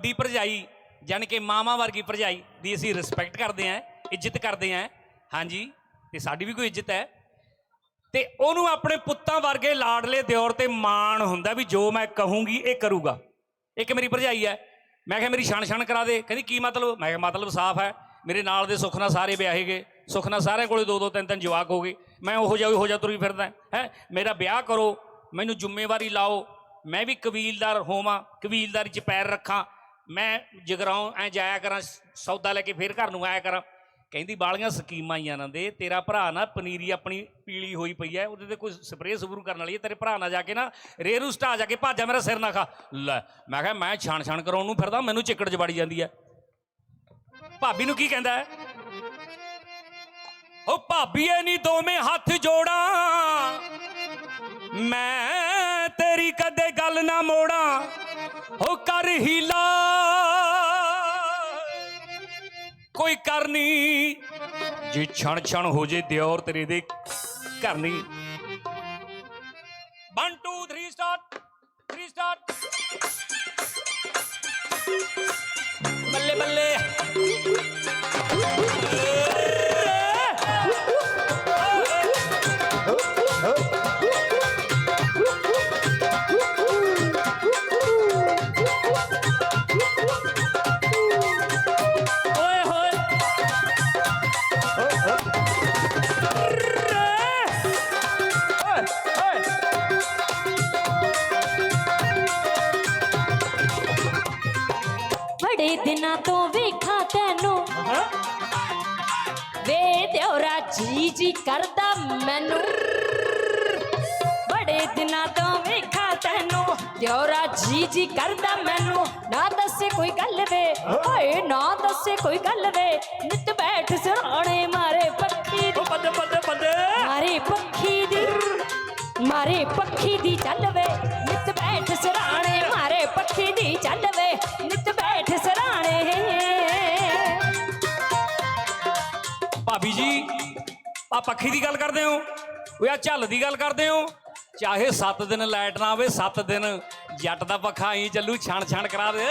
ਦੀ ਭਰਜਾਈ, ਜਾਣੀ ਕਿ ਮਾਮਾ ਵਰਗੀ ਭਰਜਾਈ ਦੀ ਅਸੀਂ ਰਿਸਪੈਕਟ ਕਰਦੇ ਆਂ ਇੱਜ਼ਤ ਕਰਦੇ ਆਂ ਹਾਂਜੀ, ਤੇ ਸਾਡੀ ਵੀ ਕੋਈ ਇੱਜ਼ਤ ਹੈ। ਤੇ ਉਹਨੂੰ ਆਪਣੇ ਪੁੱਤਾਂ ਵਰਗੇ ਲਾਡਲੇ ਦਿਓਰ ਤੇ ਮਾਣ ਹੁੰਦਾ ਵੀ ਜੋ ਮੈਂ ਕਹੂੰਗੀ, ਇਹ ਕਰੂਗਾ। ਇੱਕ ਮੇਰੀ ਭਰਜਾਈ ਹੈ। ਮੈਂ ਕਿਹਾ, ਮੇਰੀ ਛਣ ਛਣ ਕਰਾ ਦੇ। ਕਹਿੰਦੀ, ਕੀ ਮਤਲਬ? ਮੈਂ ਕਿਹਾ, ਮਤਲਬ ਸਾਫ਼ ਹੈ। ਮੇਰੇ ਨਾਲ ਦੇ ਸੁੱਖ ਨਾਲ ਸਾਰੇ ਵਿਆਹੇ ਗਏ। ਸੁੱਖ ਨਾਲ ਸਾਰਿਆਂ ਕੋਲੇ ਦੋ ਦੋ ਤਿੰਨ ਤਿੰਨ ਜਵਾਕ ਹੋ ਗਏ। ਮੈਂ ਉਹੋ ਜਿਹਾ ਉਹੋ ਜਿਹਾ ਤੁਰੀ ਫਿਰਦਾ ਹੈ, ਮੇਰਾ ਵਿਆਹ ਕਰੋ। ਮੈਨੂੰ ਜ਼ਿੰਮੇਵਾਰੀ ਲਾਓ। ਮੈਂ ਵੀ ਕਬੀਲਦਾਰ ਹੋਵਾਂ, ਕਬੀਲਦਾਰੀ 'ਚ ਪੈਰ ਰੱਖਾਂ। ਮੈਂ ਜਗਰਾਉਂ ਐ ਜਾਇਆ ਕਰਾਂ ਸੌਦਾ ਲੈ ਕੇ ਫੇਰ ਘਰ ਨੂੰ ਆਇਆ ਕਰਾਂ। ਕਹਿੰਦੀ, ਬਾਲੀਆਂ ਸਕੀਮਾਂ ਆਈਆਂ ਨਾ ਦੇ, ਤੇਰਾ ਭਰਾ ਨਾ ਪਨੀਰੀ ਆਪਣੀ ਪੀਲੀ ਹੋਈ ਪਈ ਐ, ਉਹਦੇ ਤੇ ਕੋਈ ਸਪਰੇਅ ਸਬਰੂ ਕਰਨ ਵਾਲੀ ਐ, ਤੇਰੇ ਭਰਾ ਨਾਲ ਜਾ ਕੇ ਨਾ ਰੇਰੂ ਸਟਾ ਜਾ ਕੇ ਭਾਜਾ ਮੇਰਾ ਸਿਰ ਨਾ ਖਾ। ਲੈ, ਮੈਂ ਕਿਹਾ, ਮੈਂ ਛਾਣ ਛਾਣ ਕਰਾਉਣ ਨੂੰ ਫਿਰਦਾ, ਮੈਨੂੰ ਚਿੱਕੜ ਚ ਜਾਂਦੀ ਐ। ਭਾਬੀ ਨੂੰ ਕੀ ਕਹਿੰਦਾ ਹੈ ਓ ਭਾਬੀਏ ਨਹੀਂ ਦੋਵੇਂ ਹੱਥ ਜੋੜਾਂ। ਮੈਂ ਤੇਰੀ ਕਦੇ ਗੱਲ ਨਾ ਮੋੜਾਂ। ਓ ਕਰ ਹੀ ਕੋਈ ਕਰਨੀ ਜੇ ਛਣ ਛਣ ਹੋ ਜੇ ਦਿਓਰ ਤੇਰੇ ਦੇ ਕਰਨੀ 1 2 3 ਸਟਾਰਟ 3 ਸਟਾਰਟ ਬੱਲੇ ਬੱਲੇ ਦਿਨਾਂ ਤੋਂ ਵੇਖਾਂ ਤੈਨੂੰ। ਵੇ ਦਿਉਰਾ ਜੀ ਜੀ ਕਰਦਾ ਮੈਨੂੰ। ਬੜੇ ਦਿਨਾਂ ਤੋਂ ਵੇਖਾਂ ਤੈਨੂੰ। ਦਿਉਰਾ ਜੀ ਜੀ ਕਰਦਾ ਮੈਨੂੰ। ਨਾ ਦੱਸੇ ਕੋਈ ਗੱਲ ਵੇ। ਓਏ ਨਾ ਦੱਸੇ ਕੋਈ ਗੱਲ ਵੇ। ਨਿਤ ਬੈਠ ਸਰਾਣੇ ਮਾਰੇ ਦੀ। ਬੱਦੇ ਮਾਰੇ ਪੱਖੀ ਦੀ ਮਾਰੇ ਪੱਖੀ ਦੀ ਭਾਬੀ ਜੀ ਆ ਪੱਖੀ ਦੀ ਗੱਲ ਕਰਦੇ ਹੋ? ਓਏ ਆ ਝੱਲ ਦੀ ਗੱਲ ਕਰਦੇ ਹੋ? ਚਾਹੇ 7 ਦਿਨ ਲਾਈਟ ਨਾ ਆਵੇ 7 ਦਿਨ ਜੱਟ ਦਾ ਪੱਖਾ ਹੀ ਚੱਲੂ ਛਣ ਛਣ ਕਰਾ ਦੇ।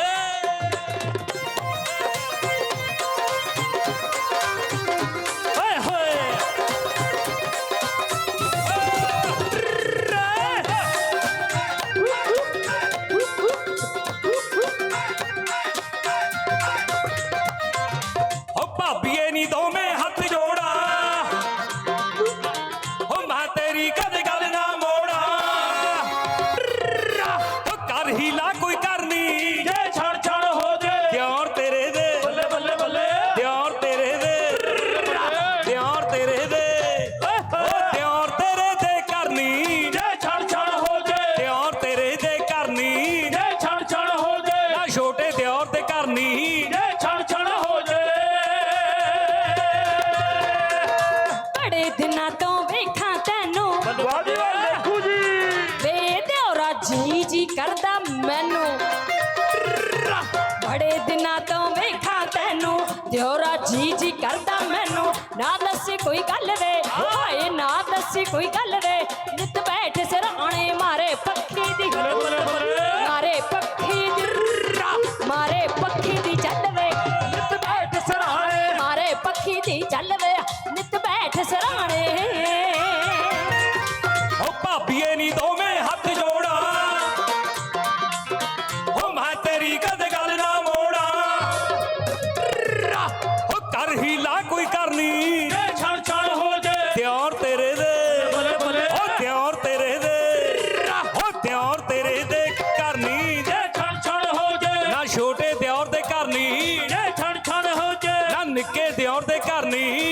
ਜੀ ਜੀ ਕਰਦਾ ਮੈਨੂੰ। ਬੜੇ ਦਿਨਾਂ ਤੋਂ ਵੇਖਾਂ ਤੈਨੂੰ। ਦਿਉਰਾ ਜੀ ਜੀ ਕਰਦਾ ਮੈਨੂੰ। ਨਾ ਦੱਸੀ ਕੋਈ ਗੱਲ ਵੇ। ਹਾਏ, ਨਾ ਦੱਸੀ ਕੋਈ ਗੱਲ ਵੇ। ਨਿੱਕੇ ਦਿਓਰ ਦੇ ਕਰਨੀ ਜੇ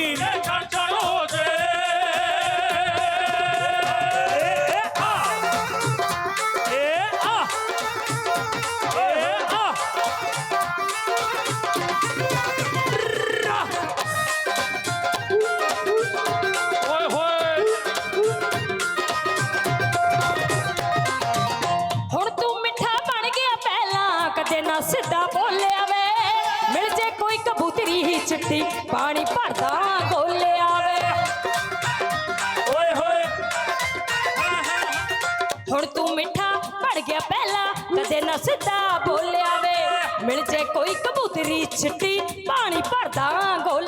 ਚਿੱਟੀ ਪਾਣੀ ਭਰਦਾ ਗੋਲਿਆ ਵੇ ਓਏ ਹੋਏ। ਹੁਣ ਤੂੰ ਮਿੱਠਾ ਬਣ ਗਿਆ ਪਹਿਲਾਂ ਕਦੇ ਨਾ ਸਿੱਧਾ ਬੋਲਿਆ ਵੇ ਮਿਲ ਜੇ ਕੋਈ ਕਬੂਤਰੀ ਛਿੱਟੀ ਪਾਣੀ ਭਰਦਾ ਗੋਲਿਆ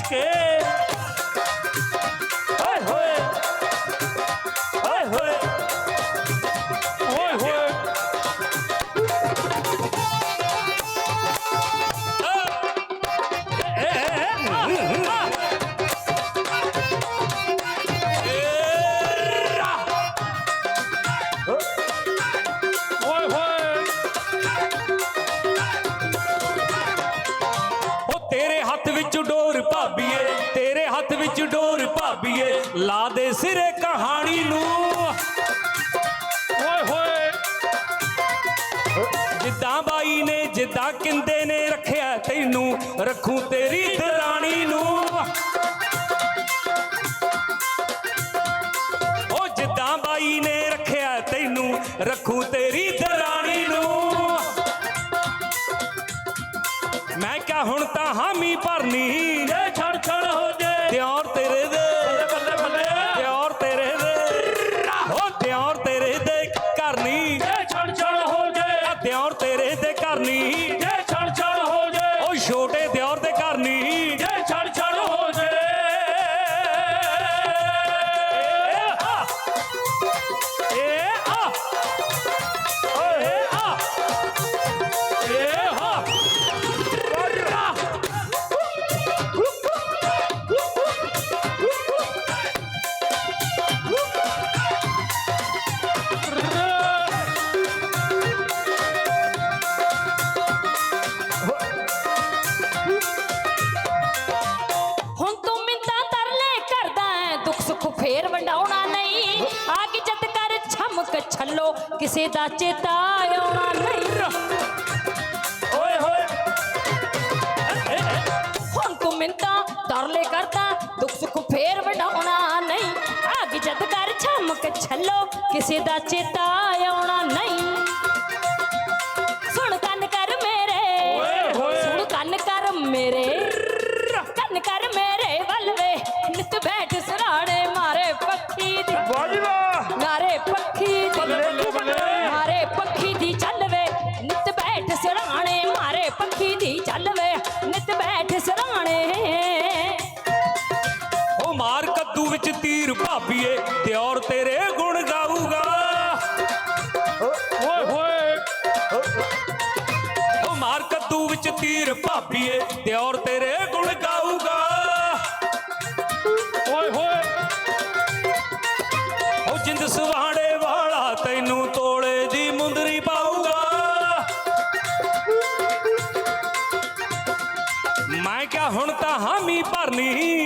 que ਹੱਥ ਵਿੱਚ ਡੋਰ ਭਾਬੀਏ ਲਾ ਦੇ ਸਿਰੇ ਕਹਾਣੀ ਨੂੰ। ਓਏ ਹੋਏ। ਜਿੱਦਾਂ ਬਾਈ ਨੇ ਜਿੱਦਾਂ ਕਿੰਦੇ ਨੇ ਰੱਖਿਆ ਤੈਨੂੰ ਰੱਖੂ ਤੇਰੀ ਦਰਾਣੀ ਨੂੰ। ਉਹ ਜਿੱਦਾਂ ਬਾਈ ਨੇ ਰੱਖਿਆ ਤੈਨੂੰ ਰੱਖੂ ਤੇਰੀ ਕਿਸੇ ਦਾ ਚੇਤਾ ਆਉਣਾ ਨਹੀਂ ਓਏ ਹੋਏ। ਹੁਣ ਤੂੰ ਮਿੰਤਾ ਤਰਲੇ ਕਰਦਾ ਦੁੱਖ ਸੁੱਖ ਫੇਰ ਵੰਡਾਉਣਾ ਨਹੀਂ। ਆਗ ਜਦ ਕਰ ਛਮਕ ਛੱਲੋ ਕਿਸੇ ਦਾ ਚੇਤਾ ਆਉਣਾ ਨਹੀਂ। ਉਹ ਮਾਰ ਕੱਦੂ ਵਿੱਚ ਤੀਰ ਭਾਬੀਏ ਦਿਓਰ ਤੇਰੇ ਗੁਣ ਗਾਊਗਾ। ਓਏ ਹੋਏ। ਉਹ ਮਾਰ ਕੱਦੂ ਵਿੱਚ ਤੀਰ ਭਾਬੀਏ ਦਿਓਰ ਤੇਰੇ ਗੁਣ ਗਾਊਗਾ। ਓਏ ਹੋਏ। ਉਹ ਜਿੰਦ ਸੁਹਾੜੇ ਵਾਲਾ ਤੈਨੂੰ ਤੋਲੇ ਦੀ ਮੁੰਦਰੀ ਪਾਊਗਾ। ਮੈਂ ਕਿਹਾ ਹੁਣ ਤਾਂ ਹਾਮੀ ਭਰਨੀ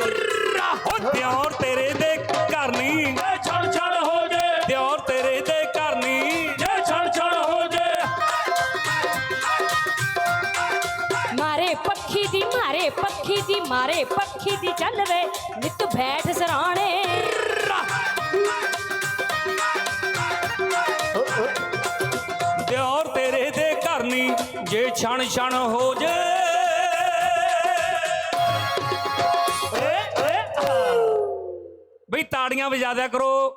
ਦੇ ਦਿਓਰ ਤੇਰੇ ਦੇ ਕਰਨੀ ਏ ਛੜ ਛੜ ਹੋ ਜਾਏ ਦਿਓਰ ਤੇਰੇ ਦੇ ਕਰਨੀ ਏ ਛੜ ਛੜ ਹੋ ਜਾਏ ਮਾਰੇ ਪੱਖੀ ਦੀ ਮਾਰੇ ਪੱਖੀ ਦੀ ਮਾਰੇ ਪੱਖੀ ਦੀ ਚੱਲ ਵੇ। ਨਿਤ ਬੈਠ ਸਰਾਣੇ। ਦਿਓਰ ਤੇਰੇ ਦੇ ਕਰਨੀ ਜੇ ਛਣ ਛਣ ਹੋ ਜੇ। ਤਾੜੀਆਂ ਵਜਾ ਦਿਆ ਕਰੋ।